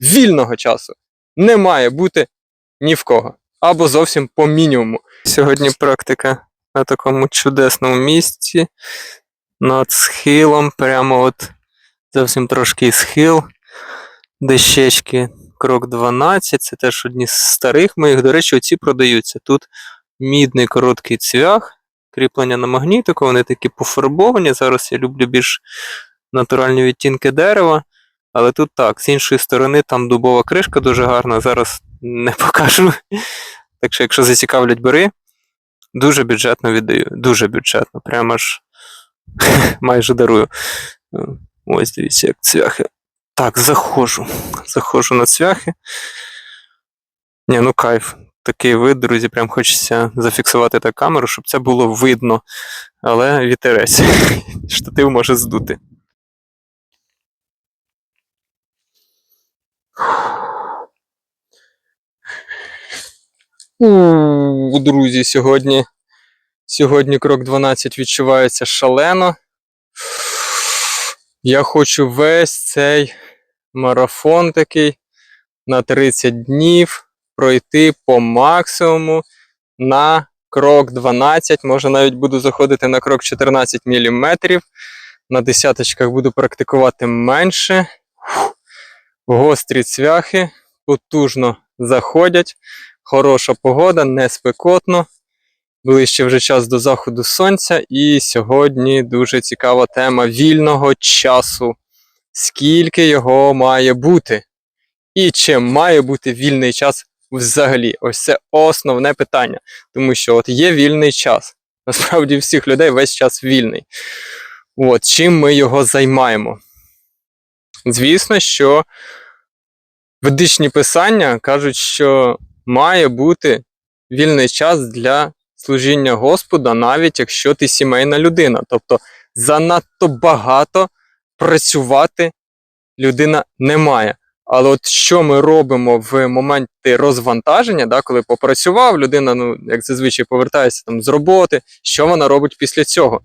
вільного часу не має бути ні в кого. Або зовсім по мінімуму. Сьогодні практика на такому чудесному місці над схилом, прямо от зовсім трошки схил, дощечки, крок 12, це теж одні з старих моїх. До речі, оці продаються. Тут мідний короткий цвях, кріплення на магнітику, вони такі пофарбовані. Зараз я люблю більш натуральні відтінки дерева. Але тут так, з іншої сторони, там дубова кришка дуже гарна, зараз не покажу. Так що, якщо зацікавлять бери, дуже бюджетно віддаю. Дуже бюджетно. Прямо ж майже дарую. Ось дивіться, як цвяхи. Так, заходжу. Заходжу на цвяхи. Ні, ну кайф. Такий вид, друзі, прям хочеться зафіксувати так камеру, щоб це було видно. Але вітерець. Штатив може здути. У, друзі, сьогодні, сьогодні крок 12 відчувається шалено. Я хочу весь цей марафон такий на 30 днів пройти по максимуму на крок 12. Може навіть буду заходити на крок 14 мм. На десяточках буду практикувати менше. Гострі цвяхи потужно заходять. Хороша погода, не спекотно. Ближче вже час до заходу сонця, і сьогодні дуже цікава тема вільного часу. Скільки його має бути? І чи має бути вільний час взагалі? Ось це основне питання. Тому що от є вільний час. Насправді всіх людей весь час вільний. От, чим ми його займаємо? Звісно, що ведичні писання кажуть, що має бути вільний час для служіння Господа, навіть якщо ти сімейна людина. Тобто занадто багато працювати людина не має. Але от що ми робимо в моменті розвантаження, да, коли попрацював, людина, ну, як зазвичай, повертається там з роботи, що вона робить після цього?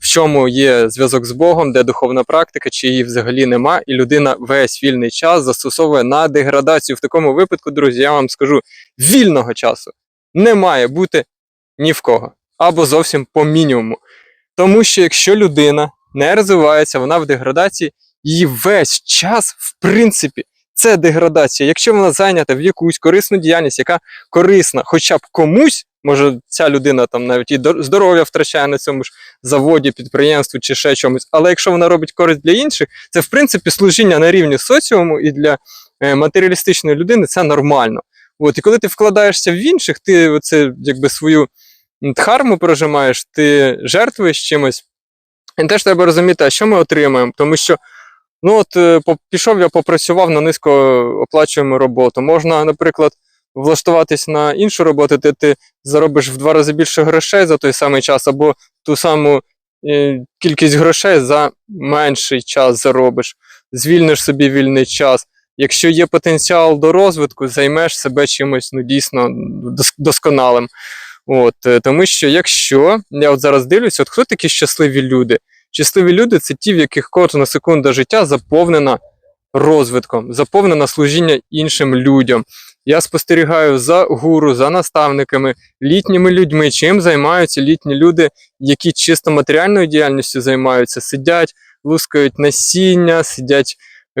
В чому є зв'язок з Богом, де духовна практика, чи її взагалі нема, і людина весь вільний час застосовує на деградацію. В такому випадку, друзі, я вам скажу, вільного часу не має бути ні в кого, або зовсім по мінімуму. Тому що якщо людина не розвивається, вона в деградації, її весь час, в принципі, це деградація. Якщо вона зайнята в якусь корисну діяльність, яка корисна хоча б комусь, може ця людина там навіть і здоров'я втрачає на цьому ж заводі, підприємстві чи ще чомусь. Але якщо вона робить користь для інших, це в принципі служіння на рівні соціуму і для е, матеріалістичної людини це нормально. От, і коли ти вкладаєшся в інших, ти оце, якби свою дхарму прожимаєш, ти жертвуєш чимось. І теж треба розуміти, а що ми отримаємо. Тому що ну от е, пішов я попрацював на низькооплачуємо роботу. Можна, наприклад, влаштуватись на іншу роботу, де ти заробиш в два рази більше грошей за той самий час, або ту саму е, кількість грошей за менший час заробиш, звільниш собі вільний час. Якщо є потенціал до розвитку, займеш себе чимось ну, дійсно досконалим. От, е, тому що якщо я от зараз дивлюся, от хто такі щасливі люди? Щасливі люди це ті, в яких кожна секунда життя заповнена розвитком, заповнена служіння іншим людям. Я спостерігаю за гуру, за наставниками, літніми людьми, чим займаються літні люди, які чисто матеріальною діяльністю займаються, сидять, лускають насіння, сидять,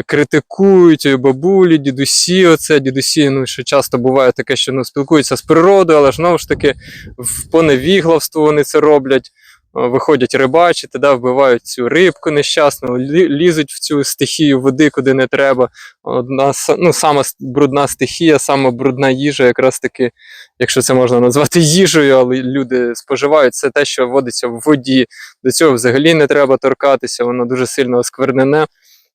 критикують бабулі, дідусі. Оце дідусі, ну що часто буває таке, що ну, спілкуються з природою, але знову ж таки в поневіглавство вони це роблять. Виходять рибачити, да, вбивають цю рибку нещасну, лі- лізуть в цю стихію води, куди не треба. Одна ну, сама брудна стихія, сама брудна їжа, якраз таки, якщо це можна назвати їжею, але люди споживають це те, що водиться в воді. До цього взагалі не треба торкатися, воно дуже сильно осквернене.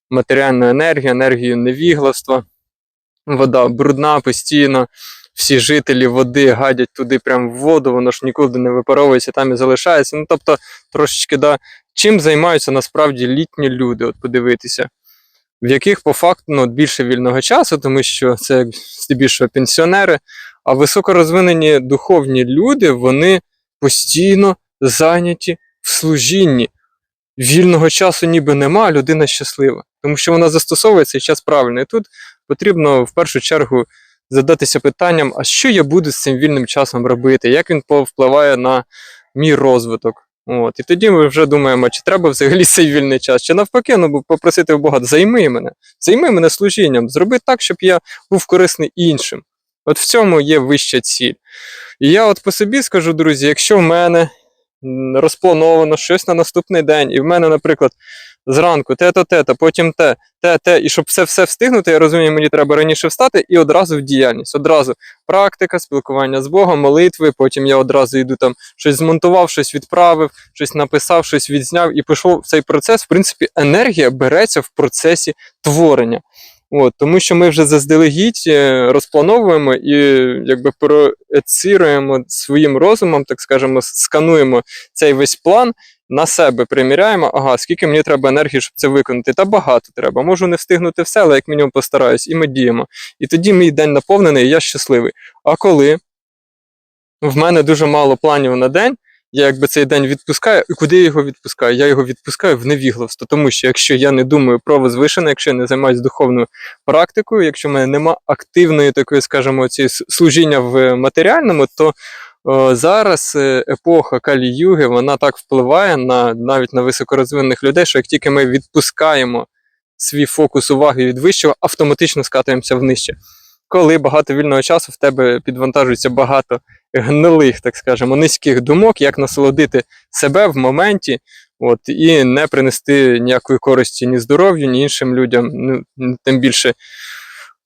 Матеріальну енергію, енергію невігластва. Вода брудна постійно. Всі жителі води гадять туди прямо в воду, воно ж нікуди не випаровується, там і залишається. Ну, тобто, трошечки, да, чим займаються насправді літні люди, от подивитися, в яких по факту ну, більше вільного часу, тому що це здебільшого пенсіонери, а високорозвинені духовні люди, вони постійно зайняті в служінні. Вільного часу ніби нема, людина щаслива, тому що вона застосовує цей час правильно. І тут потрібно в першу чергу задатися питанням, а що я буду з цим вільним часом робити, як він повпливає на мій розвиток. От. І тоді ми вже думаємо, чи треба взагалі цей вільний час, чи навпаки, ну попросити в Бога, займи мене, займи мене служінням, зроби так, щоб я був корисний іншим. От в цьому є вища ціль. І я от по собі скажу, друзі, якщо в мене розплановано щось на наступний день, і в мене, наприклад, зранку те-то, те-то, потім те, те, те, і щоб це все встигнути, я розумію, мені треба раніше встати і одразу в діяльність. Одразу практика, спілкування з Богом, молитви, потім я одразу йду там щось змонтував, щось відправив, щось написав, щось відзняв і пішов в цей процес. В принципі, енергія береться в процесі творення. От, тому що ми вже заздалегідь е, розплановуємо і якби проецируємо своїм розумом, так скажемо, скануємо цей весь план на себе, приміряємо, ага, скільки мені треба енергії, щоб це виконати. Та багато треба. Можу не встигнути все, але як мінімум постараюсь, і ми діємо. І тоді мій день наповнений, і я щасливий. А коли в мене дуже мало планів на день, я якби цей день відпускаю, і куди я його відпускаю? Я його відпускаю в невігластво, тому що якщо я не думаю про возвишене, якщо я не займаюся духовною практикою, якщо в мене нема активної такої, скажімо, цієї служіння в матеріальному, то зараз е, епоха Калі-Юги, вона так впливає на навіть на високорозвинених людей, що як тільки ми відпускаємо свій фокус уваги від вищого, автоматично скатуємося в нижче. Коли багато вільного часу в тебе підвантажується багато гнилих, так скажемо, низьких думок, як насолодити себе в моменті, от, і не принести ніякої користі ні здоров'ю, ні іншим людям, ну, тим більше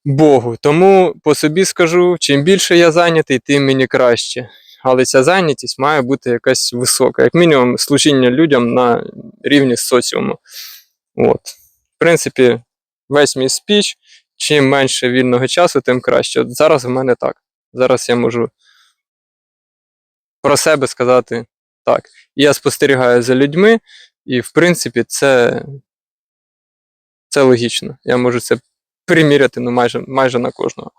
Богу. Тому по собі скажу, чим більше я зайнятий, тим мені краще. Але ця зайнятість має бути якась висока, як мінімум, служіння людям на рівні соціуму. От. В принципі, весь мій спіч, чим менше вільного часу, тим краще. От зараз в мене так. Зараз я можу про себе сказати так. І я спостерігаю за людьми, і в принципі, це, це логічно. Я можу це приміряти ну, майже, майже на кожного.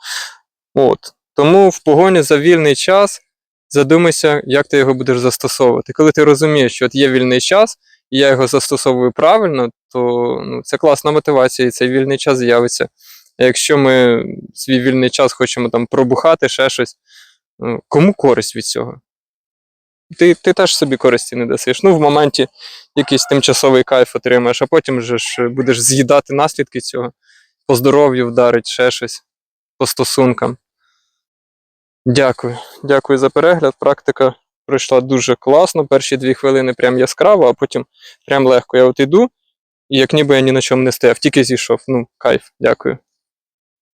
От. Тому в погоні за вільний час задумайся, як ти його будеш застосовувати. Коли ти розумієш, що от є вільний час, і я його застосовую правильно, то ну, це класна мотивація, і цей вільний час з'явиться. А якщо ми свій вільний час хочемо там пробухати, ще щось, ну, кому користь від цього? Ти, ти теж собі користі не дасиш. Ну, в моменті якийсь тимчасовий кайф отримаєш, а потім вже ж будеш з'їдати наслідки цього, по здоров'ю вдарить, ще щось, по стосункам. Дякую. Дякую за перегляд. Практика пройшла дуже класно. Перші дві хвилини прям яскраво, а потім прям легко. Я от іду, і як ніби я ні на чому не стояв, тільки зійшов. Ну, кайф, дякую.